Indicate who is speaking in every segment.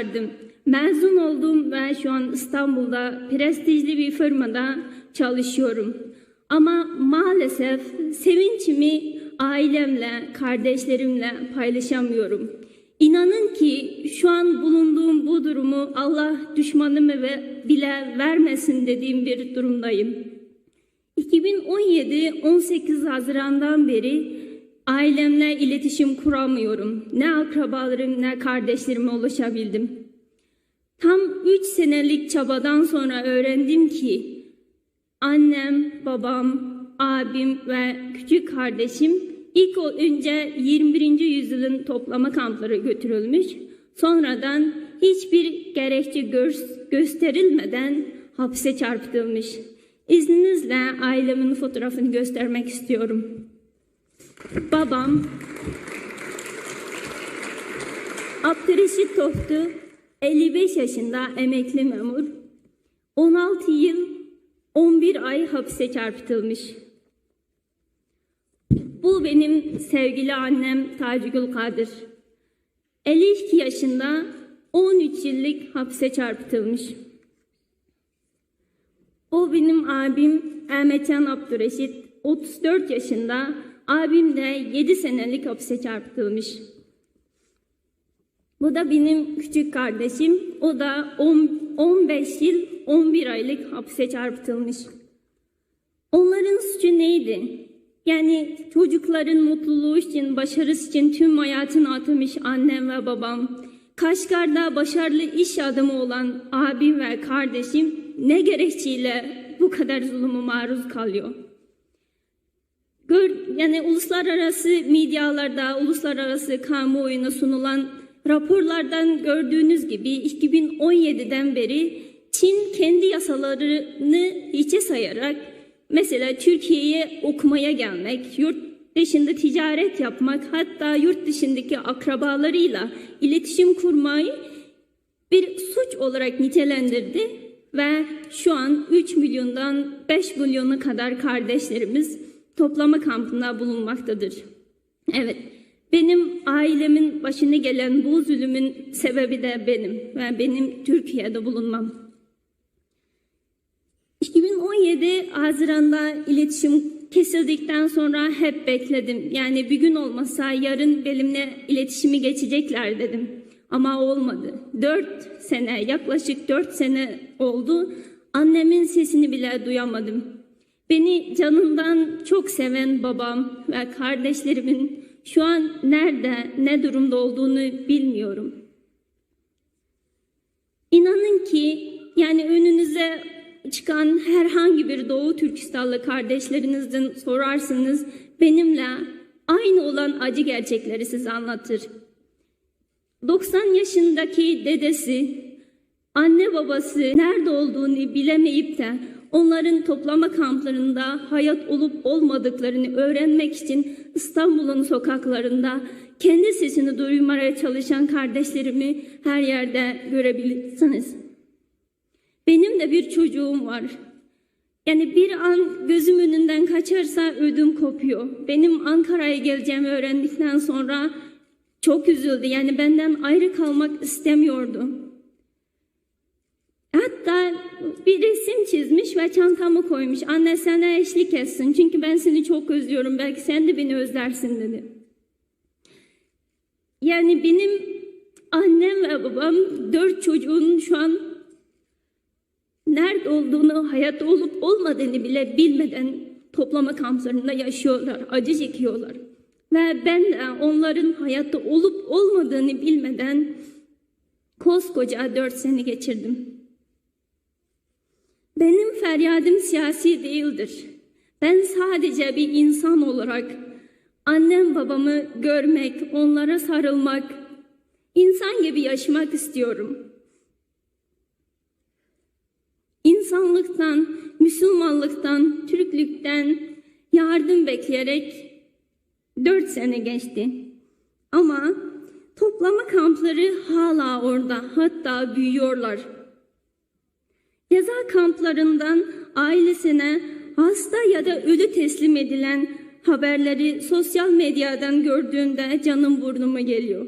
Speaker 1: başardım. Mezun oldum ve şu an İstanbul'da prestijli bir firmada çalışıyorum. Ama maalesef sevinçimi ailemle, kardeşlerimle paylaşamıyorum. İnanın ki şu an bulunduğum bu durumu Allah düşmanımı bile vermesin dediğim bir durumdayım. 2017-18 Haziran'dan beri ailemle iletişim kuramıyorum. Ne akrabalarım ne kardeşlerime ulaşabildim. Tam 3 senelik çabadan sonra öğrendim ki annem, babam, abim ve küçük kardeşim ilk önce 21. yüzyılın toplama kampları götürülmüş. Sonradan hiçbir gerekçe gö- gösterilmeden hapse çarptırılmış. İzninizle ailemin fotoğrafını göstermek istiyorum. Babam Abdüreşit Toftu 55 yaşında emekli memur. 16 yıl 11 ay hapse çarpıtılmış. Bu benim sevgili annem Tacigül Kadir. 52 yaşında 13 yıllık hapse çarpıtılmış. O benim abim Ahmetcan Abdüreşit 34 yaşında, abim de 7 senelik hapse çarpıtılmış. Bu da benim küçük kardeşim. O da 10 15 yıl 11 aylık hapse çarpıtılmış. Onların suçu neydi? Yani çocukların mutluluğu için, başarısı için tüm hayatını atamış annem ve babam. Kaşgar'da başarılı iş adamı olan abim ve kardeşim ne gerekçeyle bu kadar zulüme maruz kalıyor? Yani uluslararası medyalarda, uluslararası kamuoyuna sunulan raporlardan gördüğünüz gibi 2017'den beri Çin kendi yasalarını hiçe sayarak mesela Türkiye'ye okumaya gelmek, yurt dışında ticaret yapmak, hatta yurt dışındaki akrabalarıyla iletişim kurmayı bir suç olarak nitelendirdi ve şu an 3 milyondan 5 milyona kadar kardeşlerimiz toplama kampında bulunmaktadır. Evet, benim ailemin başına gelen bu zulümün sebebi de benim ve benim Türkiye'de bulunmam. 2017 Haziran'da iletişim kesildikten sonra hep bekledim. Yani bir gün olmasa yarın benimle iletişimi geçecekler dedim. Ama olmadı. Dört sene, yaklaşık dört sene oldu. Annemin sesini bile duyamadım. Beni canından çok seven babam ve kardeşlerimin şu an nerede, ne durumda olduğunu bilmiyorum. İnanın ki yani önünüze çıkan herhangi bir Doğu Türkistanlı kardeşlerinizden sorarsınız benimle aynı olan acı gerçekleri size anlatır. 90 yaşındaki dedesi, anne babası nerede olduğunu bilemeyip de onların toplama kamplarında hayat olup olmadıklarını öğrenmek için İstanbul'un sokaklarında kendi sesini duymaya çalışan kardeşlerimi her yerde görebilirsiniz. Benim de bir çocuğum var. Yani bir an gözüm önünden kaçarsa ödüm kopuyor. Benim Ankara'ya geleceğimi öğrendikten sonra çok üzüldü. Yani benden ayrı kalmak istemiyordu. Hatta bir resim çizmiş ve çantamı koymuş. Anne sana eşlik etsin. Çünkü ben seni çok özlüyorum. Belki sen de beni özlersin dedi. Yani benim annem ve babam dört çocuğun şu an nerede olduğunu, hayatta olup olmadığını bile bilmeden toplama kamplarında yaşıyorlar, acı çekiyorlar. Ve ben de onların hayatta olup olmadığını bilmeden koskoca dört sene geçirdim. Benim feryadım siyasi değildir. Ben sadece bir insan olarak annem babamı görmek, onlara sarılmak, insan gibi yaşamak istiyorum. İnsanlıktan, Müslümanlıktan, Türklükten yardım bekleyerek dört sene geçti. Ama toplama kampları hala orada, hatta büyüyorlar. Ceza kamplarından ailesine hasta ya da ölü teslim edilen haberleri sosyal medyadan gördüğümde canım burnuma geliyor.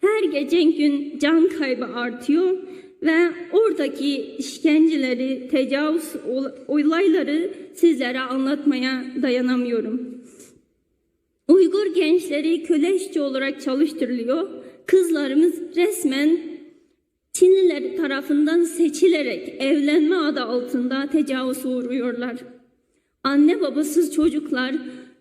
Speaker 1: Her geçen gün can kaybı artıyor ve oradaki işkenceleri, tecavüz ol- olayları sizlere anlatmaya dayanamıyorum. Uygur gençleri köle işçi olarak çalıştırılıyor. Kızlarımız resmen Çinliler tarafından seçilerek evlenme adı altında tecavüz uğruyorlar. Anne babasız çocuklar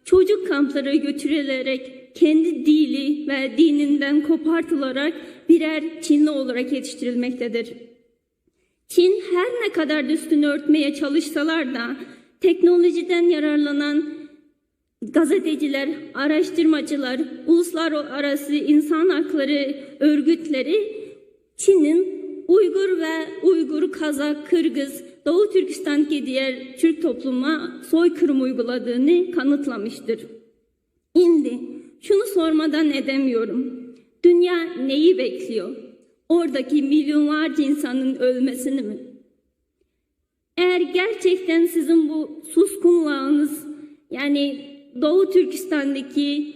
Speaker 1: çocuk kamplara götürülerek kendi dili ve dininden kopartılarak birer Çinli olarak yetiştirilmektedir. Çin her ne kadar da üstünü örtmeye çalışsalar da teknolojiden yararlanan gazeteciler, araştırmacılar, uluslararası insan hakları örgütleri Çin'in Uygur ve Uygur, Kazak, Kırgız, Doğu Türkistan'daki diğer Türk topluma soykırım uyguladığını kanıtlamıştır. Şimdi şunu sormadan edemiyorum. Dünya neyi bekliyor? Oradaki milyonlarca insanın ölmesini mi? Eğer gerçekten sizin bu suskunluğunuz yani Doğu Türkistan'daki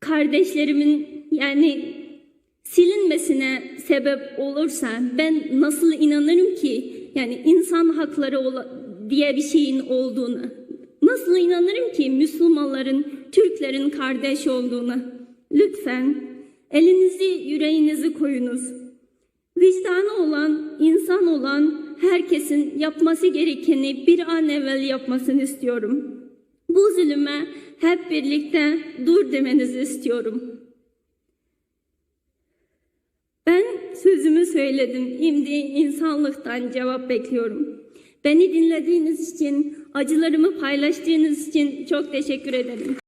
Speaker 1: kardeşlerimin yani silinmesine sebep olursa ben nasıl inanırım ki? Yani insan hakları diye bir şeyin olduğunu. Nasıl inanırım ki Müslümanların Türklerin kardeş olduğunu? Lütfen elinizi yüreğinizi koyunuz. Vicdanı olan insan olan herkesin yapması gerekeni bir an evvel yapmasını istiyorum. Bu zulüme hep birlikte dur demenizi istiyorum. Ben sözümü söyledim. Şimdi insanlıktan cevap bekliyorum. Beni dinlediğiniz için, acılarımı paylaştığınız için çok teşekkür ederim.